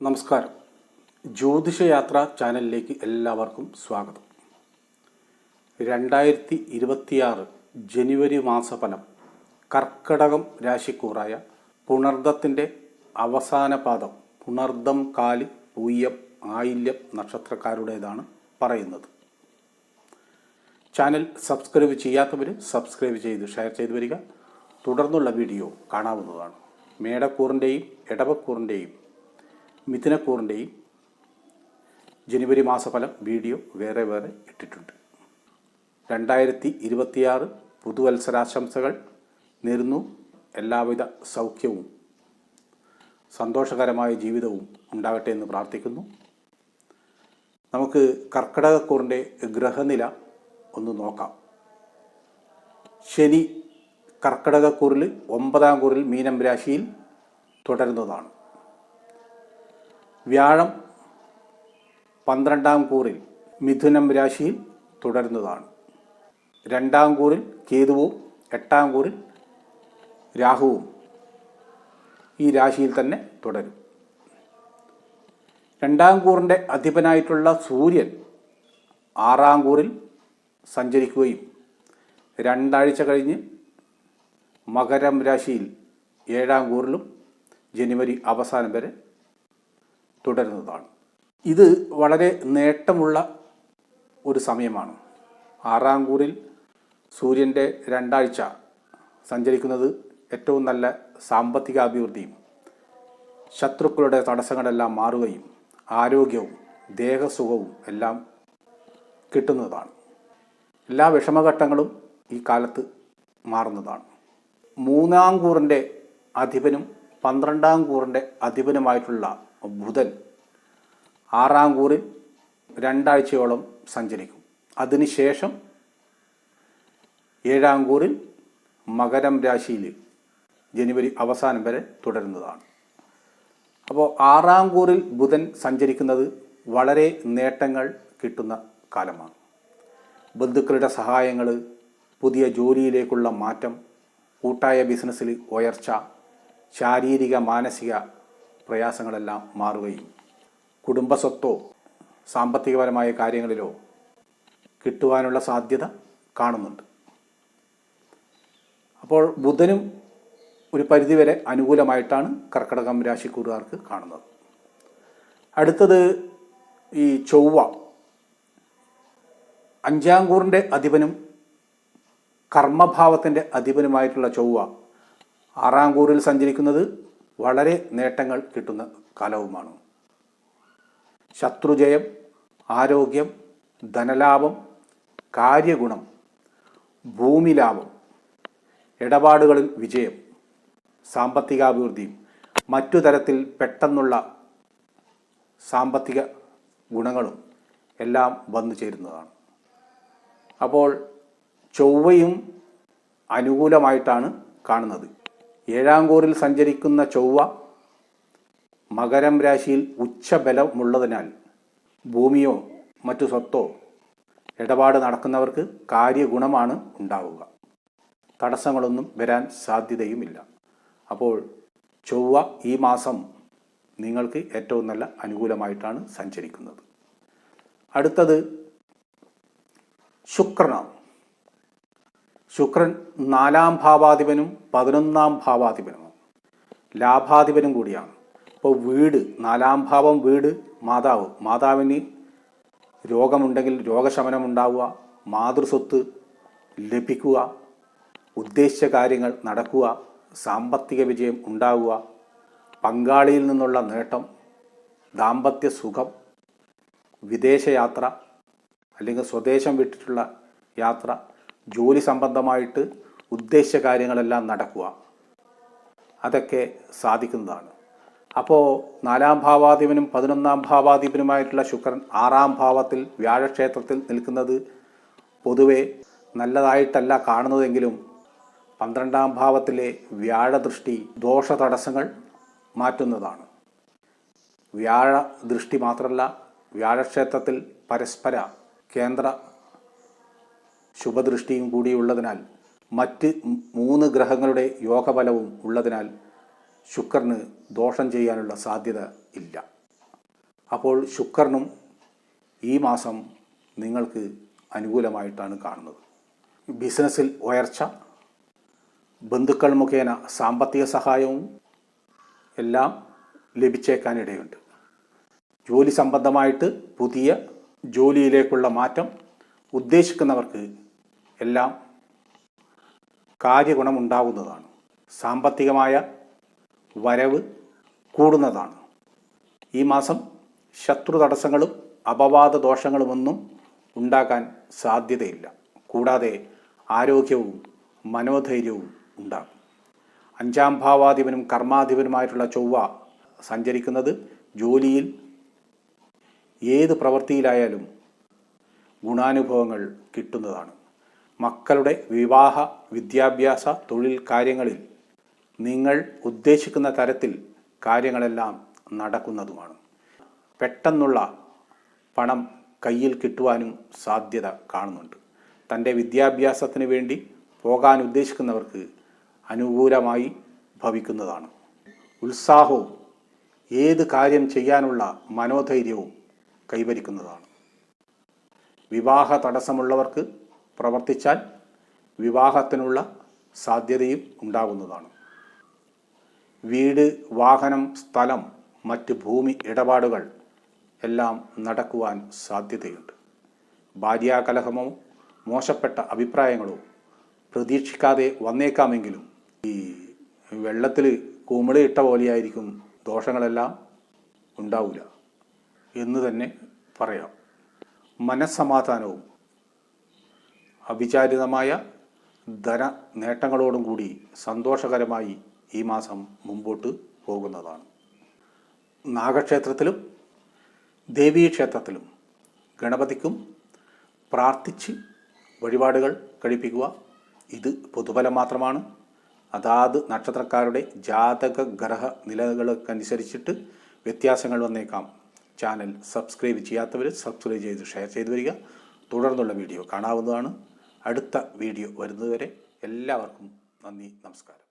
നമസ്കാരം. ജ്യോതിഷയാത്ര ചാനലിലേക്ക് എല്ലാവർക്കും സ്വാഗതം. രണ്ടായിരത്തി ഇരുപത്തിയാറ് ജനുവരി മാസഫലം കർക്കടകം രാശിക്കൂറായ പുണർദത്തിന്റെ അവസാന പാദം പുണർദം കാൽ പൂയ്യം ആയില്യം നക്ഷത്രക്കാരുടേതാണ് പറയുന്നത്. ചാനൽ സബ്സ്ക്രൈബ് ചെയ്യാത്തവർ സബ്സ്ക്രൈബ് ചെയ്ത് ഷെയർ ചെയ്തു വരിക. തുടർന്നുള്ള വീഡിയോ കാണാവുന്നതാണ്. മേടക്കൂറിന്റെയും ഇടവക്കൂറിന്റെയും മിഥുനക്കൂറിന്റെയും ജനുവരി മാസഫലം വീഡിയോ വേറെ വേറെ ഇട്ടിട്ടുണ്ട്. രണ്ടായിരത്തി ഇരുപത്തിയാറ് പുതുവത്സരാശംസകൾ നേരുന്നു. എല്ലാവിധ സൗഖ്യവും സന്തോഷകരമായ ജീവിതവും ഉണ്ടാകട്ടെ എന്ന് പ്രാർത്ഥിക്കുന്നു. നമുക്ക് കർക്കിടകക്കൂറിന്റെ ഗ്രഹനില ഒന്ന് നോക്കാം. ശനി കർക്കിടകക്കൂറിൽ ഒമ്പതാം കൂറിൽ മീനം രാശിയിൽ തുടരുന്നതാണ്. വ്യാഴം പന്ത്രണ്ടാം കൂറിൽ മിഥുനം രാശിയിൽ തുടരുന്നതാണ്. രണ്ടാം കൂറിൽ കേതുവും എട്ടാം കൂറിൽ രാഹുവും ഈ രാശിയിൽ തന്നെ തുടരും. രണ്ടാം കൂറിന്റെ അധിപനായിട്ടുള്ള സൂര്യൻ ആറാം കൂറിൽ സഞ്ചരിക്കുകയും രണ്ടാഴ്ച കഴിഞ്ഞ് മകരം രാശിയിൽ ഏഴാം കൂറിലും ജനുവരി അവസാനം വരെ തുടരുന്നതാണ്. ഇത് വളരെ നേട്ടമുള്ള ഒരു സമയമാണ്. ആറാംകൂറിൽ സൂര്യന്റെ രണ്ടാഴ്ച സഞ്ചരിക്കുന്നത് ഏറ്റവും നല്ല സാമ്പത്തിക അഭിവൃദ്ധിയും ശത്രുക്കളുടെ തടസ്സങ്ങളെല്ലാം മാറുകയും ആരോഗ്യവും ദേഹസുഖവും എല്ലാം കിട്ടുന്നതാണ്. എല്ലാ വിഷമഘട്ടങ്ങളും ഈ കാലത്ത് മാറുന്നതാണ്. മൂന്നാം കൂറിന്റെ അധിപനും പന്ത്രണ്ടാം കൂറിന്റെ അധിപനുമായിട്ടുള്ള ബുധൻ ആറാം കൂറിൽ രണ്ടാഴ്ചയോളം സഞ്ചരിക്കും. അതിനുശേഷം ഏഴാം കൂറിൽ മകരം രാശിയിൽ ജനുവരി അവസാനം വരെ തുടരുന്നതാണ്. അപ്പോൾ ആറാം കൂറിൽ ബുധൻ സഞ്ചരിക്കുന്നത് വളരെ നേട്ടങ്ങൾ കിട്ടുന്ന കാലമാണ്. ബന്ധുക്കളുടെ സഹായങ്ങൾ പുതിയ ജോലിയിലേക്കുള്ള മാറ്റം കൂട്ടായ ബിസിനസ്സിൽ ഉയർച്ച ശാരീരിക മാനസിക പ്രയാസങ്ങളെല്ലാം മാറുകയും കുടുംബസ്വത്തോ സാമ്പത്തികപരമായ കാര്യങ്ങളിലോ കിട്ടുവാനുള്ള സാധ്യത കാണുന്നുണ്ട്. അപ്പോൾ ബുധനും ഒരു പരിധിവരെ അനുകൂലമായിട്ടാണ് കർക്കടകം രാശിക്കൂറുകാർക്ക് കാണുന്നത്. അടുത്തത് ഈ ചൊവ്വ. അഞ്ചാം കൂറിന്റെ അധിപനും കർമ്മഭാവത്തിന്റെ അധിപനുമായിട്ടുള്ള ചൊവ്വ ആറാംകൂറിൽ സഞ്ചരിക്കുന്നത് വളരെ നേട്ടങ്ങൾ കിട്ടുന്ന കാലവുമാണ്. ശത്രുജയം ആരോഗ്യം ധനലാഭം കാര്യഗുണം ഭൂമി ലാഭം ഇടപാടുകളിൽ വിജയം സാമ്പത്തികാഭിവൃദ്ധിയും മറ്റു തരത്തിൽ പെട്ടെന്നുള്ള സാമ്പത്തിക ഗുണങ്ങളും എല്ലാം വന്നു ചേരുന്നതാണ്. അപ്പോൾ ചൊവ്വയും അനുകൂലമായിട്ടാണ് കാണുന്നത്. ഏഴാം കൂറിൽ സഞ്ചരിക്കുന്ന ചൊവ്വ മകരം രാശിയിൽ ഉച്ചബലമുള്ളതിനാൽ ഭൂമിയോ മറ്റു സ്വത്തോ ഇടപാട് നടക്കുന്നവർക്ക് കാര്യഗുണമാണ് ഉണ്ടാവുക. തടസ്സങ്ങളൊന്നും വരാൻ സാധ്യതയുമില്ല. അപ്പോൾ ചൊവ്വ ഈ മാസം നിങ്ങൾക്ക് ഏറ്റവും നല്ല അനുകൂലമായിട്ടാണ് സഞ്ചരിക്കുന്നത്. അടുത്തത് ശുക്രനാണ് ശുക്രൻ നാലാം ഭാവാധിപനും പതിനൊന്നാം ഭാവാധിപനുമാണ്. ലാഭാധിപനും കൂടിയാണ്. അപ്പോൾ വീട് നാലാം ഭാവം വീട് മാതാവ്. മാതാവിന് രോഗമുണ്ടെങ്കിൽ രോഗശമനം ഉണ്ടാവുക മാതൃസ്വത്ത് ലഭിക്കുക ഉദ്ദേശിച്ച കാര്യങ്ങൾ നടക്കുക സാമ്പത്തിക വിജയം ഉണ്ടാവുക പങ്കാളിയിൽ നിന്നുള്ള നേട്ടം ദാമ്പത്യ സുഖം വിദേശയാത്ര അല്ലെങ്കിൽ സ്വദേശം വിട്ടിട്ടുള്ള യാത്ര ജോലി സംബന്ധമായിട്ട് ഉദ്ദേശ കാര്യങ്ങളെല്ലാം നടക്കുക. അതൊക്കെ സാധിക്കുന്നതാണ്. അപ്പോൾ നാലാം ഭാവാധിപനും പതിനൊന്നാം ഭാവാധിപനുമായിട്ടുള്ള ശുക്രൻ ആറാം ഭാവത്തിൽ വ്യാഴക്ഷേത്രത്തിൽ നിൽക്കുന്നത് പൊതുവെ നല്ലതായിട്ടല്ല കാണുന്നതെങ്കിലും പന്ത്രണ്ടാം ഭാവത്തിലെ വ്യാഴദൃഷ്ടി ദോഷ തടസ്സങ്ങൾ മാറ്റുന്നതാണ്. വ്യാഴ ദൃഷ്ടി മാത്രമല്ല വ്യാഴക്ഷേത്രത്തിൽ പരസ്പര കേന്ദ്ര ശുഭദൃഷ്ടിയും കൂടിയുള്ളതിനാൽ മറ്റ് മൂന്ന് ഗ്രഹങ്ങളുടെ യോഗബലവും ഉള്ളതിനാൽ ശുക്രന് ദോഷം ചെയ്യാനുള്ള സാധ്യത ഇല്ല. അപ്പോൾ ശുക്രനും ഈ മാസം നിങ്ങൾക്ക് അനുകൂലമായിട്ടാണ് കാണുന്നത്. ബിസിനസ്സിൽ ഉയർച്ച ബന്ധുക്കൾ മുഖേന സാമ്പത്തിക സഹായവും എല്ലാം ലഭിച്ചേക്കാനിടയുണ്ട്. ജോലി സംബന്ധമായിട്ട് പുതിയ ജോലിയിലേക്കുള്ള മാറ്റം ഉദ്ദേശിക്കുന്നവർക്ക് എല്ലാം കാര്യഗുണം ഉണ്ടാകുന്നതാണ് സാമ്പത്തികമായ വരവ് കൂടുന്നതാണ്. ഈ മാസം ശത്രു തടസ്സങ്ങളും അപവാദ ദോഷങ്ങളുമൊന്നും ഉണ്ടാക്കാൻ സാധ്യതയില്ല. കൂടാതെ ആരോഗ്യവും മനോധൈര്യവും ഉണ്ടാകും. അഞ്ചാം ഭാവാധിപനും കർമാധിപനുമായിട്ടുള്ള ചൊവ്വ സഞ്ചരിക്കുന്നത് ജോലിയിൽ ഏത് പ്രവൃത്തിയിലായാലും ഗുണാനുഭവങ്ങൾ കിട്ടുന്നതാണ്. മക്കളുടെ വിവാഹ വിദ്യാഭ്യാസ തൊഴിൽ കാര്യങ്ങളിൽ നിങ്ങൾ ഉദ്ദേശിക്കുന്ന തരത്തിൽ കാര്യങ്ങളെല്ലാം നടക്കുന്നതുമാണ്. പെട്ടെന്നുള്ള പണം കയ്യിൽ കിട്ടുവാനും സാധ്യത കാണുന്നുണ്ട്. തന്റെ വിദ്യാഭ്യാസത്തിന് വേണ്ടി പോകാൻ ഉദ്ദേശിക്കുന്നവർക്ക് അനുകൂലമായി ഭവിക്കുന്നതാണ്. ഉത്സാഹവും ഏത് കാര്യം ചെയ്യാനുള്ള മനോധൈര്യവും കൈവരിക്കുന്നതാണ്. വിവാഹ തടസ്സമുള്ളവർക്ക് പ്രവർത്തിച്ചാൽ വിവാഹത്തിനുള്ള സാധ്യതയും ഉണ്ടാകുന്നതാണ്. വീട് വാഹനം സ്ഥലം മറ്റ് ഭൂമി ഇടപാടുകൾ എല്ലാം നടക്കുവാൻ സാധ്യതയുണ്ട്. ഭാര്യാകലഹമോ മോശപ്പെട്ട അഭിപ്രായങ്ങളോ പ്രതീക്ഷിക്കാതെ വന്നേക്കാമെങ്കിലും ഈ വെള്ളത്തിൽ കുമിളിയിട്ട പോലെയായിരിക്കും ദോഷങ്ങളെല്ലാം ഉണ്ടാവില്ല എന്ന് തന്നെ പറയാം. മനസ്സമാധാനവും അവിചാരിതമായ ധന നേട്ടങ്ങളോടും കൂടി സന്തോഷകരമായി ഈ മാസം മുമ്പോട്ട് പോകുന്നതാണ്. നാഗക്ഷേത്രത്തിലും ദേവീക്ഷേത്രത്തിലും ഗണപതിക്കും പ്രാർത്ഥിച്ച് വഴിപാടുകൾ കഴിപ്പിക്കുക ഇത് പൊതുഫലം മാത്രമാണ്. അതാത് നക്ഷത്രക്കാരുടെ ജാതക ഗ്രഹ നിലകൾക്കനുസരിച്ചിട്ട് വ്യത്യാസങ്ങൾ വന്നേക്കാം. ചാനൽ സബ്സ്ക്രൈബ് ചെയ്യാത്തവർ സബ്സ്ക്രൈബ് ചെയ്ത് ഷെയർ ചെയ്തു വരിക. തുടർന്നുള്ള വീഡിയോ കാണാവുന്നതാണ്. അടുത്ത വീഡിയോ വരുന്നതുവരെ എല്ലാവർക്കും നന്ദി നമസ്കാരം.